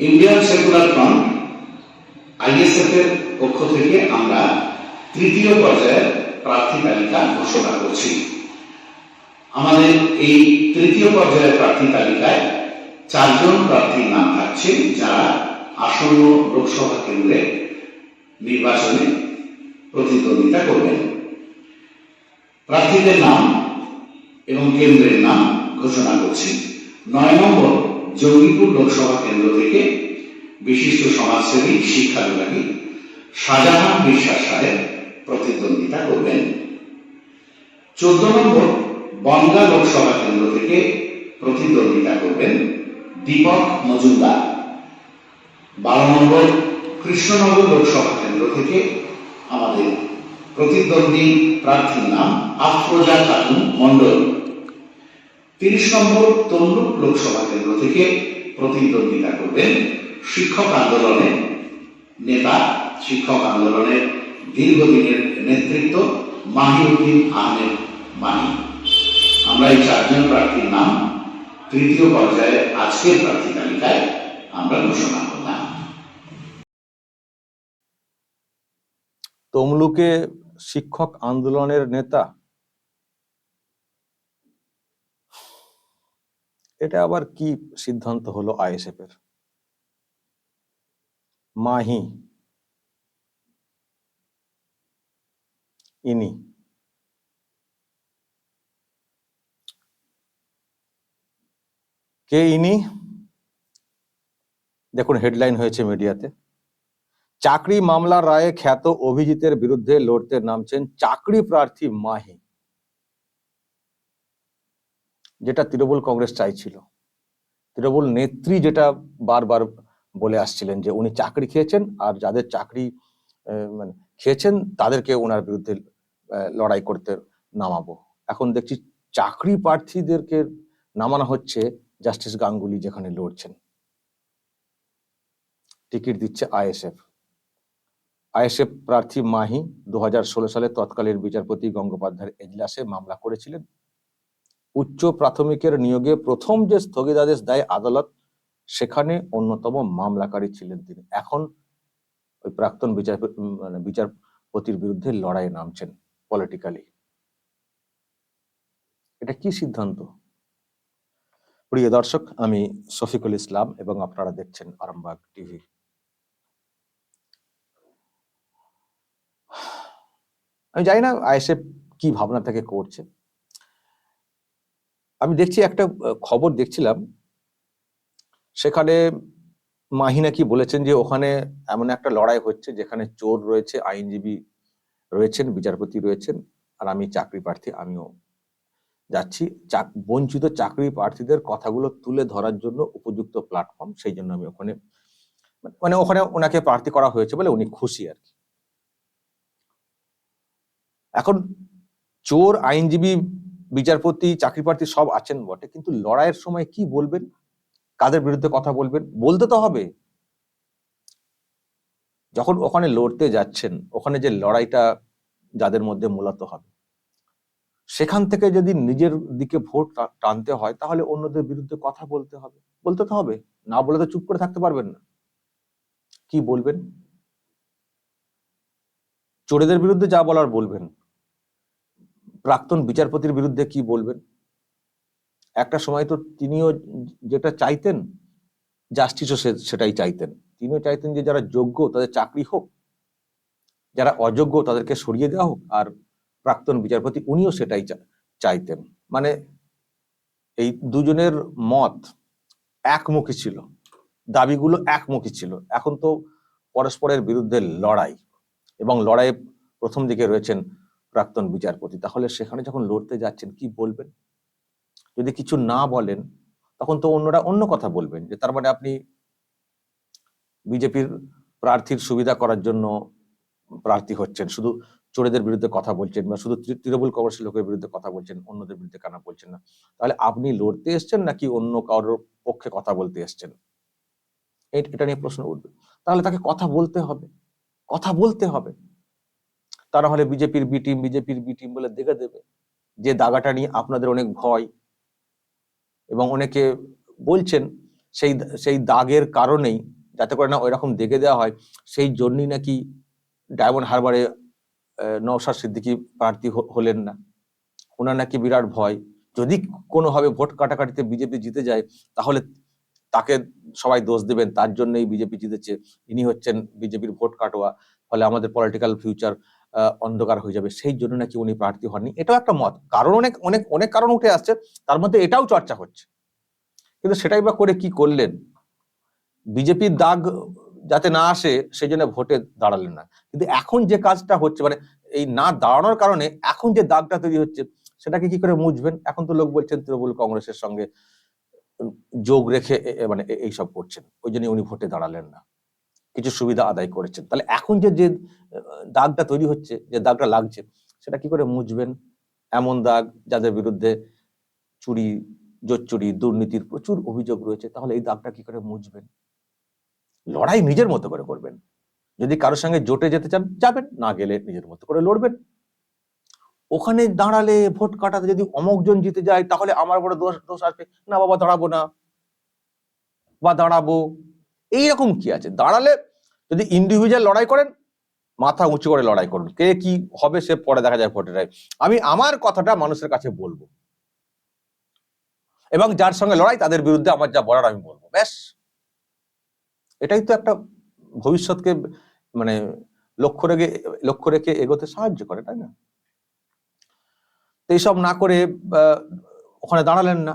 Indian secular front ISF এর পক্ষ থেকে আমরা তৃতীয় পর্যায়ের প্রার্থী তালিকা ঘোষণা করছি। আমাদের এই তৃতীয় পর্যায়ের প্রার্থী তালিকায় চারজন প্রার্থীর নাম থাকছে, যারা আসন্ন লোকসভা কেন্দ্রে নির্বাচনে প্রতিদ্বন্দ্বিতা করবেন। প্রার্থীদের নাম এবং কেন্দ্রের নাম ঘোষণা করছি। নয় নম্বর জঙ্গিপুর লোকসভা কেন্দ্র থেকে বিশিষ্ট সমাজসেবী শিক্ষা বিভাগী শাহজাহান বিশ্বাস সাহেব প্রতিদ্বন্দ্বিতা করবেন। চোদ্দ নম্বর বনগা লোকসভা কেন্দ্র থেকে প্রতিদ্বন্দ্বিতা করবেন দীপক মজুমদার। বারো নম্বর কৃষ্ণনগর লোকসভা কেন্দ্র থেকে আমাদের প্রতিদ্বন্দ্বী প্রার্থীর নাম আফরোজা খাতুন মন্ডল তিরিশ নম্বর তমলুক লোকসভা কেন্দ্র থেকে প্রতিদ্বন্দ্বিতা করবেন শিক্ষক আন্দোলনের নেতা, শিক্ষক আন্দোলনের দীর্ঘদিনের নেতৃত্ব মাহিউদ্দিন আহমেদ মাহি। আমরা এই চারজন প্রার্থীর নাম তৃতীয় পর্যায়ে আজকের প্রার্থী তালিকায় আমরা ঘোষণা করলাম। তমলুকে শিক্ষক আন্দোলনের নেতা এটা আবার কি সিদ্ধান্ত হলো আইএসএফ এর? মাহি। ইনি। কে ইনি? দেখুন, হেডলাইন হয়েছে মিডিয়াতে। চাকরি মামলার রায়ে খ্যাত অভিজিতের বিরুদ্ধে লড়তে নামছেন চাকরি প্রার্থী মাহি। যেটা তৃণমূল কংগ্রেস চাইছিল। তৃণমূল নেত্রী যেটা বারবার বলে আসছিলেন যে উনি চাকরি খেয়েছেন আর যাদের চাকরি মানে খেয়েছেন তাদেরকে ওনার বিরুদ্ধে লড়াই করতে নামাবো। এখন দেখছি চাকরি প্রার্থীদেরকে নামানো হচ্ছে জাস্টিস গাঙ্গুলি যেখানে লড়ছেন। টিকিট দিচ্ছে আইএসএফ। আইএসএফ প্রার্থী মাহি দু হাজার ষোলো সালে তৎকালীন বিচারপতি গঙ্গোপাধ্যায়ের এজলাসে মামলা করেছিলেন। উচ্চ প্রাথমিকের নিয়োগে প্রথম যে স্থগিতাদেশ দেয় আদালত, সেখানে অন্যতম মামলাকারী ছিলেন তিনি। এখন ওই প্রাক্তন বিচার মানে বিচারপতির বিরুদ্ধে লড়াইয়ে নামছেন পলিটিক্যালি এটা কি সিদ্ধান্ত? প্রিয় দর্শক, আমি শফিকুল ইসলাম এবং আপনারা দেখছেন আরামবাগ টিভি। আমি জানি না, আইএসএফ কি ভাবনা থেকে করছে। আমি দেখছি একটা খবর দেখছিলাম। সেখানে মাহিনা কি বলেছেন যে ওখানে এমন একটা লড়াই হচ্ছে যেখানে চোর রয়েছে, আইনজীবী রয়েছেন, বিচারপতি রয়েছেন, আর আমি চাকরি প্রার্থী, আমিও যাচ্ছি। বঞ্চিত চাকরি প্রার্থীদের কথাগুলো তুলে ধরার জন্য উপযুক্ত প্ল্যাটফর্ম সেই জন্য আমি ওখানে মানে ওখানে ওনাকে প্রার্থী করা হয়েছে বলে উনি খুশি আর কি। এখন চোর, আইনজীবী বিচারপতি চাকরি প্রার্থী সব আছেন বটে, কিন্তু লড়াইয়ের সময় কি বলবেন? কাদের বিরুদ্ধে কথা বলবেন? বলতে তো হবে। যখন ওখানে লড়তে যাচ্ছেন, ওখানে যে লড়াইটা যাদের মধ্যে মূলত হবে, সেখান থেকে যদি নিজের দিকে ভোট টানতে হয়, তাহলে অন্যদের বিরুদ্ধে কথা বলতে হবে। বলতে তো হবে। না বলে তো চুপ করে থাকতে পারবেন না। কি বলবেন? চোরেদের বিরুদ্ধে যা বলার বলবেন। প্রাক্তন বিচারপতির বিরুদ্ধে কি বলবেন? একটা সময় তো তিনিও যেটা চাইতেন জাস্টিসও সেটাই চাইতেন। তিনিও চাইতেন যে যারা যোগ্য তাদের চাকরি হোক, যারা অযোগ্য তাদেরকে সরিয়ে দেওয়া হোক, আর প্রাক্তন বিচারপতি উনিও সেটাই চাইতেন। মানে এই দুজনের মত একমুখী ছিল, দাবিগুলো একমুখী ছিল। এখন তো পরস্পরের বিরুদ্ধে লড়াই এবং লড়াইয়ে প্রথম দিকে রয়েছেন প্রাক্তন বিচারপতি, তাহলে সেখানে যখন লড়তে যাচ্ছেন, কি বলবেন? যদি কিছু না বলেন, তখন তো অন্যরা অন্য কথা বলবেন, যে তার মানে আপনি বিজেপির প্রার্থীর সুবিধা করার জন্য প্রার্থী হচ্ছেন। শুধু চোরেদের বিরুদ্ধে কথা বলছেন বা শুধু তৃণমূল কংগ্রেসের লোকের বিরুদ্ধে কথা বলছেন, অন্যদের বিরুদ্ধে কেন বলছেন না? তাহলে আপনি লড়তে এসছেন নাকি অন্য কারোর পক্ষে কথা বলতে এসছেন? এটা নিয়ে প্রশ্ন উঠবে। তাহলে তাকে কথা বলতে হবে। কথা বলতে হবে। তা না হলে বিজেপির বি টিম বিজেপির বি টিম বলে দেখে দেবে যে দাগাটা নিয়ে আপনাদের অনেক ভয়। এবং অনেকে বলছেন সেই সেই দাগের কারণেই যাতে করে না ওইরকম দেখে দেওয়া হয়, সেই জন্যই নাকি ডায়মন্ড হারবারে নওশাদ সিদ্দিকী প্রার্থী হলেন না। ওনার নাকি বিরাট ভয়। যদি কোনোভাবে ভোট কাটাকাটিতে বিজেপি জিতে যায়, তাহলে তাকে সবাই দোষ দেবেন। তার জন্যই বিজেপি জিতেছে। ইনি হচ্ছেন বিজেপির ভোট কাটোয়া। ফলে আমাদের পলিটিক্যাল ফিউচার অন্ধকার হয়ে যাবে। সেই জন্য নাকি উনি প্রার্থী হননি। এটাও একটা মত। কারণ অনেক অনেক অনেক কারণ উঠে আসছে। তার মধ্যে এটাও চর্চা হচ্ছে। কিন্তু সেটাই বা করে কি করলেন? বিজেপির দাগ যাতে না আসে, সেই জন্য ভোটে দাঁড়ালেন না। কিন্তু এখন যে কাজটা হচ্ছে মানে এই না দাঁড়ানোর কারণে এখন যে দাগটা তৈরি হচ্ছে, সেটাকে কি করে মুছবেন? এখন তো লোক বলছেন, তৃণমূল কংগ্রেসের সঙ্গে যোগ রেখে মানে এইসব করছেন। ওই জন্য উনি ভোটে দাঁড়ালেন না। কিছু সুবিধা আদায় করেছেন। তাহলে এখন যে যে, দাগটা তৈরি হচ্ছে, যে দাগটা লাগছে, সেটা কি করে মুছবেন? এমন দাগ যাদের বিরুদ্ধে চুরি জোচ্চুরি দুর্নীতির প্রচুর অভিযোগ রয়েছে, তাহলে এই দাগটা কি করে মুছবেন? লড়াই নিজের মতো করে করবেন। যদি কারোর সঙ্গে জোটে যেতে চান, যাবেন, না গেলে নিজের মতো করে লড়বেন। ওখানে দাঁড়ালে ভোট কাটাতে যদি অমুক জন জিতে যায়, তাহলে আমার বড় দোষ দোষ আসবে। না বাবা, দাঁড়াবো না। বা দাঁড়াবো। এইরকম কি আছে? দাঁড়ালে যদি ইন্ডিভিজুয়াল লড়াই করেন, মাথা উঁচু করে লড়াই করুন। কে কি হবে সে পরে দেখা যায় ভোটের রায়। আমি আমার কথাটা মানুষের কাছে বলব। এবং যার সঙ্গে লড়াই, তাদের বিরুদ্ধে আমার যা বলার আমি বলব। ব্যাস। এটাই তো একটা ভবিষ্যৎকে মানে লক্ষ্য রেখে লক্ষ্য রেখে এগোতে সাহায্য করে, তাই না? এইসব না করে ওখানে দাঁড়ালেন না।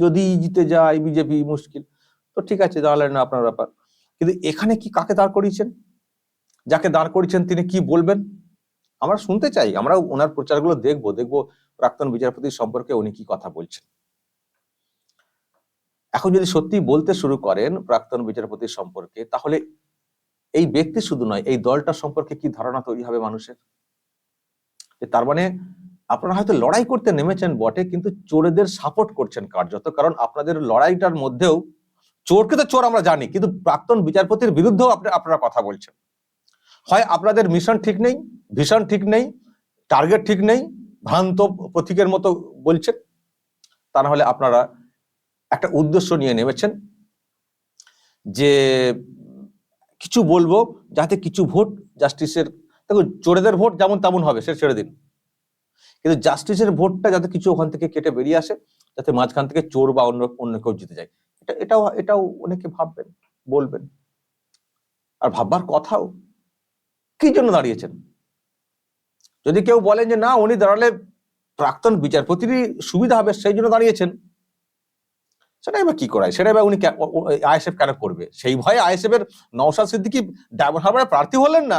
যদি জিতে যায়, বিজেপি মুশকিল। তো ঠিক আছে দাঁড়ালেন না, আপনার ব্যাপার। কিন্তু এখানে কি কাকে দাঁড় করিয়েছেন? যাকে দাঁড় করিয়েছেন তিনি কি বলবেন? আমরা শুনতে চাই, আমরা ওনার প্রচারগুলো দেখব দেখব প্রাক্তন বিচারপতির সম্পর্কে উনি কি কথা বলছেন। এখন যদি সত্যি বলতে শুরু করেন প্রাক্তন বিচারপতির সম্পর্কে, তাহলে এই ব্যক্তি শুধু নয়, এই দলটা সম্পর্কে কি ধারণা তৈরি হবে মানুষের? তার মানে আপনারা হয়তো লড়াই করতে নেমেছেন বটে, কিন্তু চোরেদের সাপোর্ট করছেন কার্যত, কারণ আপনাদের লড়াইটার মধ্যেও চোরকে তো চোর আমরা জানি, কিন্তু প্রাক্তন বিচারপতির বিরুদ্ধেও আপনারা কথা বলছেন। হয় আপনাদের মিশন ঠিক নেই ভিশন ঠিক নেই টার্গেট ঠিক নেই, ভ্রান্ত প্রতীকের মতো বলছেন, তা না হলে আপনারা একটা উদ্দেশ্য নিয়ে নেমেছেন যে কিছু বলব যাতে কিছু ভোট জাস্টিসের দেখুন চোরেদের ভোট যেমন তেমন হবে, সে ছেড়ে দিন। কিন্তু জাস্টিসের ভোটটা যাতে কিছু ওখান থেকে কেটে বেরিয়ে আসে, যাতে মাঝখান থেকে চোর বা অন্য অন্য কেউ জিতে যায়। এটা, এটাও এটাও অনেকে ভাববেন, বলবেন। আর ভাববার কথাও, কি জন্য দাঁড়িয়েছেন? যদি কেউ বলেন যে, না, উনি দাঁড়ালে প্রাক্তন বিচারপতিরই সুবিধা হবে, সেই জন্য দাঁড়িয়েছেন। সেটা এবার কি করায়? সেটা এবার উনি আইএসএফ কেন করবে? সেই ভয়ে আইএসএফ এর নওশাদ সিদ্দিকি ডায়মন্ড হারবারে প্রার্থী হলেন না,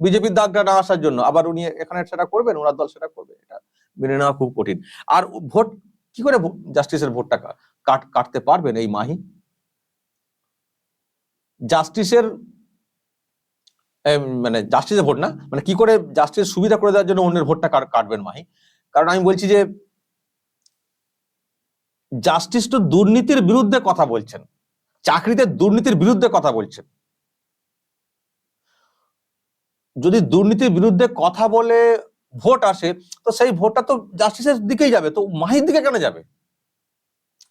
বিজেপির দাগটা না আসার জন্য। আবার উনি এখানে সেটা করবেন, ওনার দল সেটা করবে, এটা মেনে নেওয়া খুব কঠিন। আর ভোট, কি করে জাস্টিসের ভোটটা কাট, কাটতে পারবেন এই মাহি। জাস্টিসের মানে জাস্টিসের ভোট না মানে কি করে জাস্টিস সুবিধা করে দেওয়ার জন্য অন্যের ভোটটা কাট- কাটবেন মাহি। কারণ আমি বলছি যে, জাস্টিস তো দুর্নীতির বিরুদ্ধে কথা বলছেন, চাকরিতে দুর্নীতির বিরুদ্ধে কথা বলছেন। যদি দুর্নীতির বিরুদ্ধে কথা বলে ভোট আসে, তো সেই ভোটটা তো জাস্টিসের দিকেই যাবে, তো মাহির দিকে কেন যাবে?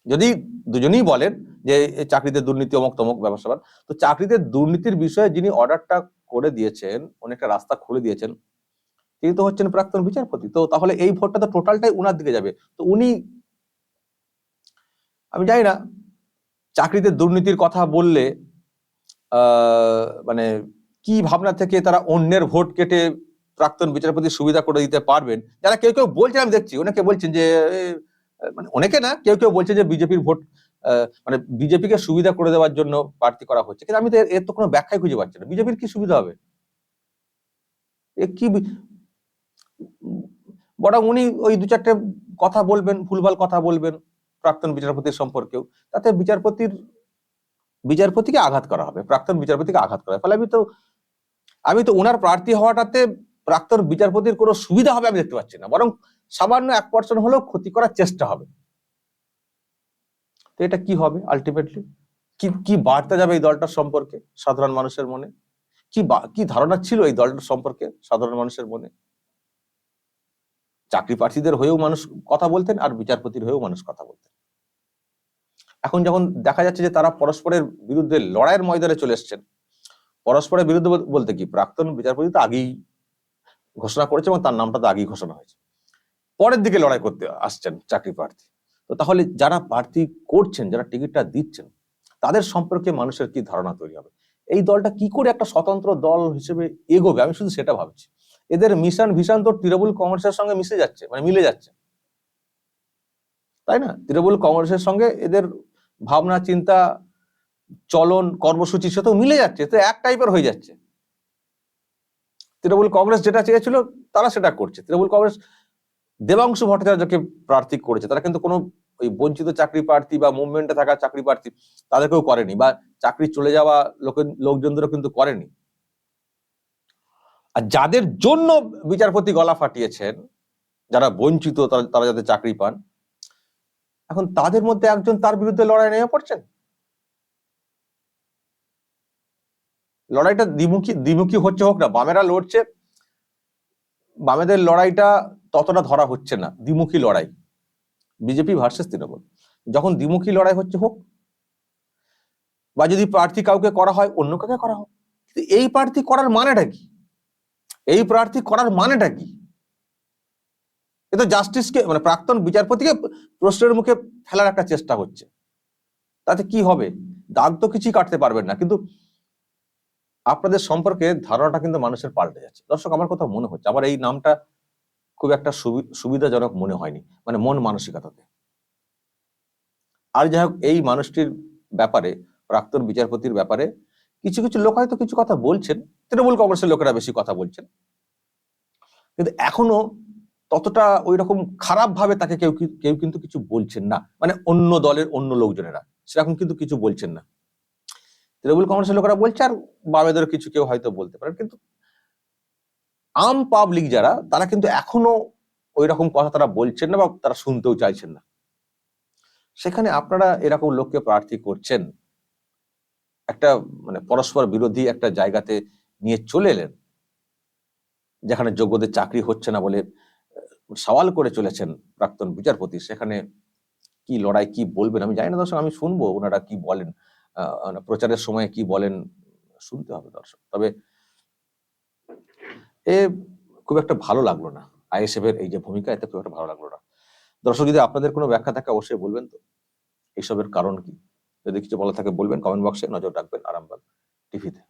যদি দুজনেই বলেন যে চাকরিতে দুর্নীতি অমুক তমক ব্যবসা তো চাকরিতে দুর্নীতির বিষয়ে যিনি অর্ডারটা করে দিয়েছেন, অনেকটা রাস্তা খুলে দিয়েছেন, তিনি তো হচ্ছেন প্রাক্তন বিচারপতি, তো তাহলে এই ভোটটা তো টোটালটাই উনার দিকে যাবে। তো উনি, আমি জানি না, চাকরিতে দুর্নীতির কথা বললে মানে কি ভাবনা থেকে তারা অন্যের ভোট কেটে প্রাক্তন বিচারপতির সুবিধা করে দিতে পারবেন? যারা কেউ কেউ বলছেন, আমি দেখছি, অনেকে বলছেন যে মানে অনেকে না, কেউ কেউ বলছে যে বিজেপির ভোট মানে বিজেপিকে সুবিধা করে দেওয়ার জন্য প্রার্থী করা হচ্ছে। কিন্তু আমি তো এর- তো কোনো ব্যাখ্যাই খুঁজে পাচ্ছি না। বিজেপির কি সুবিধা হবে? এ কি বরং উনি ওই দু চারটে কথা বলবেন, ভুলভাল কথা বলবেন প্রাক্তন বিচারপতির সম্পর্কেও। তাতে বিচারপতির, বিচারপতিকে আঘাত করা হবে, প্রাক্তন বিচারপতিকে আঘাত করা হবে। ফলে আমি তো আমি তো ওনার প্রার্থী হওয়াটাতে প্রাক্তন বিচারপতির কোনো সুবিধা হবে আমি দেখতে পাচ্ছি না। বরং সামান্য এক পার্সেন্ট হলেও ক্ষতি করার চেষ্টা হবে। তো এটা কি হবে আলটিমেটলি কি কি বার্তা যাবে এই দলটার সম্পর্কে সাধারণ মানুষের মনে? কি কি ধারণা ছিল এই দলটার সম্পর্কে সাধারণ মানুষের মনে? চাকরি প্রার্থীদের হয়েও মানুষ কথা বলতেন আর বিচারপতির হয়েও মানুষ কথা বলতেন। এখন যখন দেখা যাচ্ছে যে তারা পরস্পরের বিরুদ্ধে লড়াইয়ের ময়দানে চলে এসছেন, পরস্পরের বিরুদ্ধে বলতে কি? প্রাক্তন বিচারপতি তো আগেই ঘোষণা করেছে এবং তার নামটা তো আগেই ঘোষণা হয়েছে। পরের দিকে লড়াই করতে আসছেন চাকরি প্রার্থী। তো তাহলে যারা প্রার্থী করছেন, যারা টিকিটটা দিচ্ছেন, তাদের সম্পর্কে মানুষের কি ধারণা তৈরি হবে? এই দলটা কি করে একটা স্বতন্ত্র দল হিসেবে এগোবে? আমি শুধু সেটা ভাবছি। এদের মিশন ভিশন তো তৃণমূল কংগ্রেসের সঙ্গে মিশে যাচ্ছে মানে মিলে যাচ্ছে। তাই না? তৃণমূল কংগ্রেসের সঙ্গে এদের ভাবনা, চিন্তা, চলন কর্মসূচির সাথেও মিলে যাচ্ছে তো এক টাইপের হয়ে যাচ্ছে। তৃণমূল কংগ্রেস যেটা চেয়েছিল, তারা সেটা করছে। তৃণমূল কংগ্রেস দেবাংশু ভট্টাচার্যকে প্রার্থী করেছে, তারা কিন্তু কোনো ওই বঞ্চিত চাকরি প্রার্থী বা মুভমেন্টে থাকা চাকরি প্রার্থী তাদেরকেও করেনি বা চাকরি চলে যাওয়া লোকের লোকজনদেরও কিন্তু করেনি। আর যাদের জন্য বিচারপতি গলা ফাটিয়েছেন, যারা বঞ্চিত তারা যাতে চাকরি পান, এখন তাদের মধ্যে একজন তার বিরুদ্ধে লড়াই নেমে পড়ছেন। লড়াইটা দ্বিমুখী দ্বিমুখী হচ্ছে হোক না, বামেরা লড়ছে, বামেদের লড়াইটা ততটা ধরা হচ্ছে না, দ্বিমুখী লড়াই। BJP versus Trinamool. যখন দ্বিমুখী লড়াই হচ্ছে হোক, বা যদি প্রার্থী কাউকে করা হয়, অন্য কাউকে করা হোক। কিন্তু এই প্রার্থী করার মানেটা কি? এই প্রার্থী করার মানেটা কি? এ তো জাস্টিসকে মানে প্রাক্তন বিচারপতিকে প্রশ্নের মুখে ফেলার একটা চেষ্টা হচ্ছে। তাতে কি হবে? দাগ তো কিছুই কাটতে পারবেন না। কিন্তু আপনাদের সম্পর্কে ধারণাটা কিন্তু মানুষের পাল্টে যাচ্ছে। দর্শক, আমার কথা মনে হচ্ছে। আমার এই নামটা খুব একটা সুবি- সুবিধাজনক মনে হয়নি মানে মন মানসিকতাতে। আর যাই হোক এই মানুষটির ব্যাপারে, প্রাক্তন বিচারপতির ব্যাপারে কিছু কিছু লোক হয়তো কিছু কথা বলছেন, তৃণমূল কংগ্রেসের লোকেরা বেশি কথা বলছেন। কিন্তু এখনও ততটা ওই রকম খারাপ ভাবে তাকে কেউ কেউ কিন্তু কিছু বলছেন না। মানে অন্য দলের অন্য লোকজনেরা সেরকম কিন্তু কিছু বলছেন না। তৃণমূল কংগ্রেসের লোকেরা বলছে, আর বামেদের কিছু কেউ হয়তো বলতে পারেন, কিন্তু আম পাবলিক যারা, তারা কিন্তু এখনও ওই রকম কথা তারা বলছেন না বা তারা শুনতেও চাইছেন না। সেখানে আপনারা এরকম লোককে প্রার্থী করছেন। একটা মানে পরস্পর বিরোধী একটা জায়গাতে নিয়ে চলে এলেন, যেখানে যোগ্যদের চাকরি হচ্ছে না বলে সওয়াল করে চলেছেন প্রাক্তন বিচারপতি। সেখানে কি লড়াই, কি বলবেন? আমি জানি না দর্শক, আমি শুনব, ওনারা কি বলেন মানে প্রচারের সময় কি বলেন, শুনতে হবে দর্শক। তবে এ খুব একটা ভালো লাগল না। আইএসএফ এর এই যে ভূমিকা, এতে খুব একটা ভালো লাগল না। দর্শক, যদি আপনাদের কোনো ব্যাখ্যা থাকে, অবশ্যই বলবেন তো। এইসবের কারণ কি? যদি কিছু বলা থাকে, বলবেন কমেন্ট বক্সে। নজর রাখবেন আরামবাগ টিভিতে।